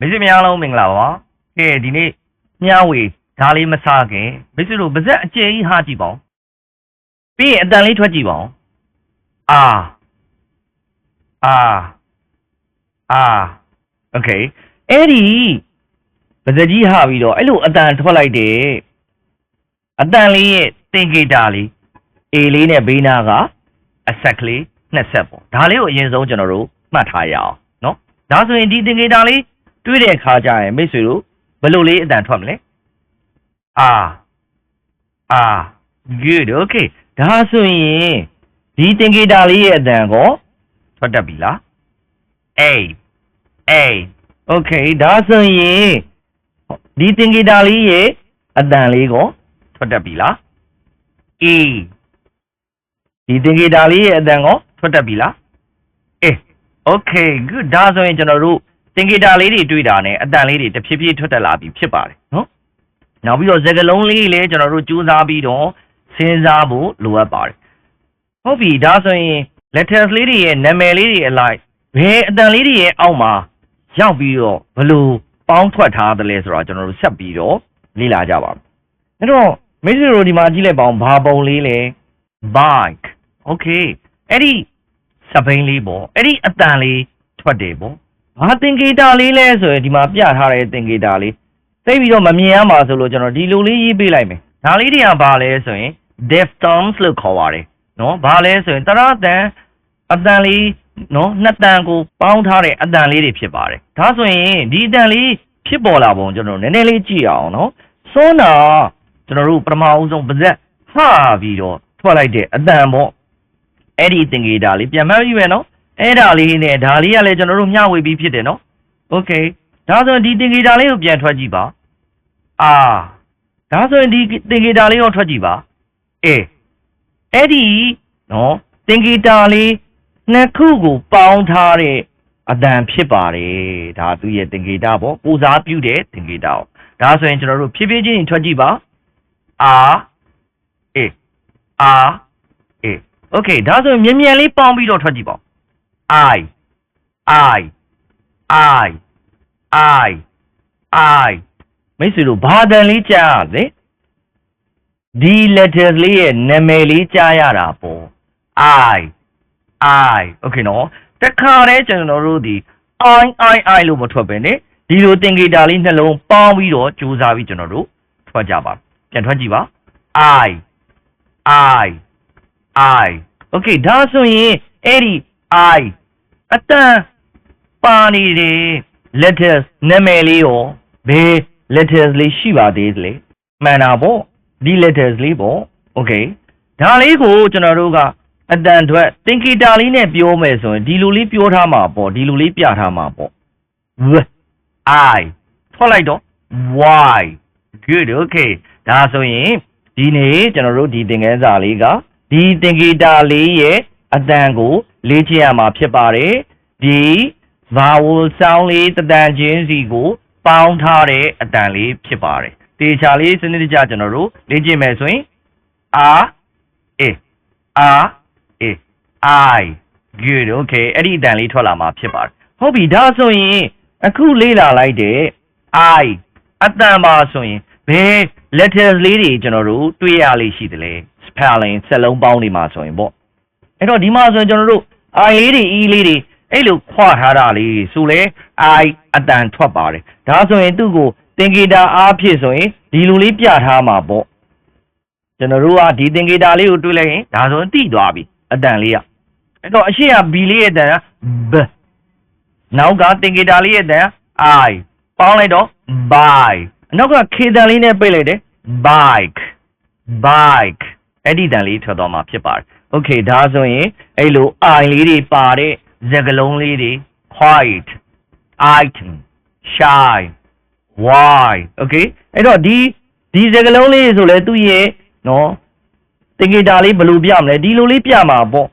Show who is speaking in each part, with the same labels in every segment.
Speaker 1: မိတ်ဆွေများအားလုံးမင်္ဂလာပါကဲဒီနေ့မျှဝေဒါလေးမစားခင်မိတ်ဆွေတို့ပါဇက်အကျယ်ကြီးဟာကြည့်ပါဦးပြီးရင်အတန်လေးထွက်ကြည့်ပါဦးအာအာအာโอเคအဲ့ဒီပါဇက်ကြီးဟာပြီးတော့အဲ့လိုအတန်ထွက်လိုက်တယ်အတန်လေးရဲ့တင်ကေတာလေးအေလေးနဲ့ဘေးနာကအဆက်ကလေးနှစ်ဆက်ပေါ့ဒါလေးကိုအရင်ဆုံးကျွန်တော်တို့မှတ်ထားရအောင်เนาะဒါဆိုရင်ဒီတင်ကေတာလေး တွေးတဲ့အခါကျရင်မိတ်ဆွေတို့ဘယ်လိုလေးအတန်ထွက်မလဲအာအာ good okay ဒါဆိုရင်ဒီတင်ကေတာလေးရဲ့အတန်ကိုထွက်တတ်ပြီလား A A okay ဒါဆိုရင်ဒီတင်ကေတာလေးရဲ့အတန်လေးကိုထွက်တတ်ပြီလား E ဒီတင်ကေတာလေးရဲ့အတန်ကိုထွက်တတ်ပြီလားအေး okay good ဒါဆိုရင်ကျွန်တော်တို့ တင်ကေတာလေးတွေတွေ့တာနဲ့အတန်လေးတွေတဖြည်းဖြည်းထွက်တက်လာပြီဖြစ်ပါတယ်နော်နောက်ပြီးတော့စကလုံးလေးလည်းကျွန်တော်တို့ကြိုးစားပြီးတော့စဉ်းစားဖို့လိုအပ်ပါတယ်ဟုတ်ပြီဒါဆိုရင် letters လေးတွေရဲ့နာမည်လေးတွေအလိုက်ဘယ်အတန်လေးတွေရဲ့အောက်မှာရောက်ပြီးတော့ဘယ်လိုပေါင်းထွက်ထားသလဲဆိုတော့ကျွန်တော်တို့ဆက်ပြီးတော့လေ့လာကြပါမယ်အဲ့တော့မိတ်ဆွေတို့ဒီမှာကြည့်လိုက်ပါအောင်ဘာပုံလေးလဲ bike okay အဲ့ဒီစပိန်လေးပေါ့အဲ့ဒီအတန်လေးထွက်တယ်ပေါ့ ဘာသင်္ကေတလေးလဲဆိုရင်ဒီမှာပြထားတဲ့သင်္ကေတလေးသိပြီးတော့မမြင်ရမှာဆိုလို့ကျွန်တော်ဒီလိုလေးရေးပေးလိုက်မယ်ဒါလေးတွေကဘာလဲဆိုရင် diphthongs လို့ခေါ်ပါတယ်နော်ဘာလဲဆိုရင်တရတန်အတန်လေးနော်နှစ်တန်ကိုပေါင်းထားတဲ့အတန်လေးတွေဖြစ်ပါတယ်ဒါဆိုရင်ဒီအတန်လေးဖြစ်ပေါ်လာပုံကျွန်တော်နည်းနည်းလေးကြည့်အောင်နော်စွန်းတာကျွန်တော်တို့ပထမအဦးဆုံးပါဇက်ဟာပြီးတော့ထွက်လိုက်တဲ့အတန်ပေါ့အဲ့ဒီသင်္ကေတလေးပြန်မှတ်ပြီးမယ်နော် အဲ့ဒါလေးနဲ့ဒါလေးကလည်းကျွန်တော်တို့မျှဝေပြီးဖြစ်တယ်နော်โอเคဒါဆိုရင်ဒီသင်္ကေတလေးကိုပြန်ထွက်ကြည့်ပါအာဒါဆိုရင်ဒီသင်္ကေတလေးကိုထွက်ကြည့်ပါအေးအဲ့ဒီနော်သင်္ကေတလေးနှစ်ခုကိုပေါင်းထားတဲ့အတန်ဖြစ်ပါတယ်ဒါသူရဲ့သင်္ကေတပေါ့ကိုစားပြုတဲ့သင်္ကေတပေါ့ဒါဆိုရင်ကျွန်တော်တို့ဖြည်းဖြည်းချင်းထွက်ကြည့်ပါအာအေးအာအေးโอเคဒါဆိုရင်မြန်မြန်လေးပေါင်းပြီးတော့ထွက်ကြည့်ပါ I I I I I မိတ်ဆွေတို့ဘာတန်လေးကြားရလဲဒီ letter လေးရဲ့နာမည်လေးကြားရတာပေါ့ I I okay နော်တခါတည်းကျွန်တော်တို့ဒီ I I I လို့မထွက်ပဲねဒီလိုသင်္ကေတလေးနှလုံးပေါင်းပြီးတော့ကြိုးစားပြီးကျွန်တော်တို့ထွက်ကြပါပြန်ထွက်ကြည့်ပါ I I I okay ဒါဆိုရင်အဲ့ဒီ I အတန်ပါနေတယ် letters နာမည်လေးရောဘယ် letters လေးရှိပါသေးသလဲမှန်တာပေါ့ဒီ letters လေးပေါ့ okay ဒါလေးကိုကျွန်တော်တို့ကအတန်အတွက်သင်္ကေတလေးနဲ့ပြောမယ်ဆိုရင်ဒီလိုလေးပြောထားမှာပေါ့ဒီလိုလေးပြထားမှာပေါ့ w i ထွက်လိုက်တော့ y good okay ဒါဆိုရင်ဒီနေ့ကျွန်တော်တို့ဒီသင်ခန်းစာလေးကဒီသင်္ကေတလေးရဲ့ အတန်ကို လေ့ကျင့်ရမှာဖြစ်ပါတယ်ဒီ vowel sound လေးတတန်ချင်းစီကို ပေါင်းထားတဲ့အတန်လေးဖြစ်ပါတယ်တေချာလေးစနစ်တကျကျွန်တော်တို့လေ့ကျင့်မယ်ဆိုရင် r a r a i good okay အဲ့ဒီအတန်လေးထွက်လာမှာဖြစ်ပါတယ်ဟုတ်ပြီဒါဆိုရင်အခုလေ့လာလိုက်တဲ့ i အတန်ပါဆိုရင်ဘယ် letters လေးတွေကျွန်တော်တို့တွေ့ရလိမ့်ရှိတယ်လဲ spelling စက်လုံးပေါင်းတွေမှာဆိုရင်ပေါ့ အဲ့တော့ဒီမှာဆိုရင်ကျွန်တော်တို့ i လေးတွေ e လေးတွေအဲ့လိုခွာထားတာလေးဆိုလဲ i အတန်ထွက်ပါတယ်ဒါဆိုရင်သူ့ကိုသင်္ကေတအားဖြစ်ဆိုရင်ဒီလိုလေးပြထားမှာပေါ့ကျွန်တော်တို့ကဒီသင်္ကေတလေးကိုတွေးလိုက်ရင်ဒါဆိုရင်တိသွားပြီအတန်လေးကအဲ့တော့အရှိက b လေးရဲ့အတန်က b နောက်ကသင်္ကေတလေးရဲ့အတန် i ပေါင်းလိုက်တော့ by နောက်ကခေတန်လေးနဲ့ပိတ်လိုက်တယ် bike bike အဲ့ဒီတန်လေးထွက်သွားမှာဖြစ်ပါတယ်။ Okay ဒါဆိုရင်အဲ့လို i လေးတွေပါတဲ့စကားလုံးလေးတွေ white item shine why okay အဲ့တော့ဒီဒီစကားလုံးလေးဆိုလဲသူ့ရဲ့နော်တင်ကေတာလေးဘယ်လိုပြမလဲဒီလိုလေးပြမှာပေါ့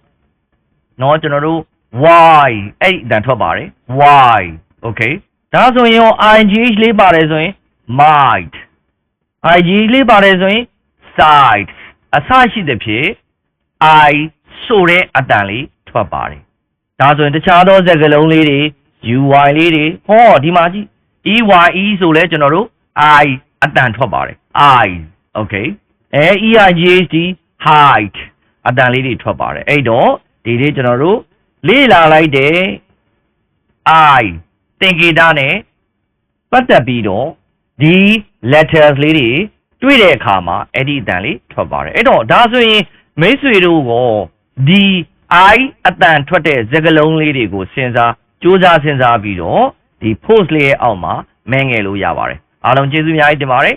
Speaker 1: နော်ကျွန်တော်တို့ why အဲ့ဒီအတန်ထွက်ပါတယ် why okay ဒါဆိုရင်ရော ing လေးပါတယ်ဆိုရင် might ig လေးပါတယ်ဆိုရင် side အစရှိတဲ့ဖြင့် i ဆိုတဲ့အတန်လေးထွက်ပါတယ်ဒါဆိုရင်တခြားသောစကားလုံးလေးတွေ uy လေးတွေဟောဒီမှာကြည့် e y e ဆိုလဲကျွန်တော်တို့ i အတန်ထွက်ပါတယ် i okay အဲ e i g h t height အတန်လေးတွေထွက်ပါတယ်အဲ့တော့ဒီလေးကျွန်တော်တို့လေ့လာလိုက်တဲ့ i သင်္ကေတနဲ့ပတ်သက်ပြီးတော့ဒီ letters လေးတွေ တွေ့တဲ့အခါမှာအဲ့ဒီအတန်လေးထွက်ပါတယ်အဲ့တော့ဒါဆိုရင်မိတ်ဆွေတို့ကဒီ i အတန်ထွက်တဲ့စကားလုံးလေးတွေကိုစဉ်းစားစူးစမ်းစဉ်းစားပြီးတော့ဒီ post လေးရဲ့အောက်မှာမဲငယ်လို့ရပါတယ်အားလုံးကျေးဇူးအများကြီးတင်ပါတယ်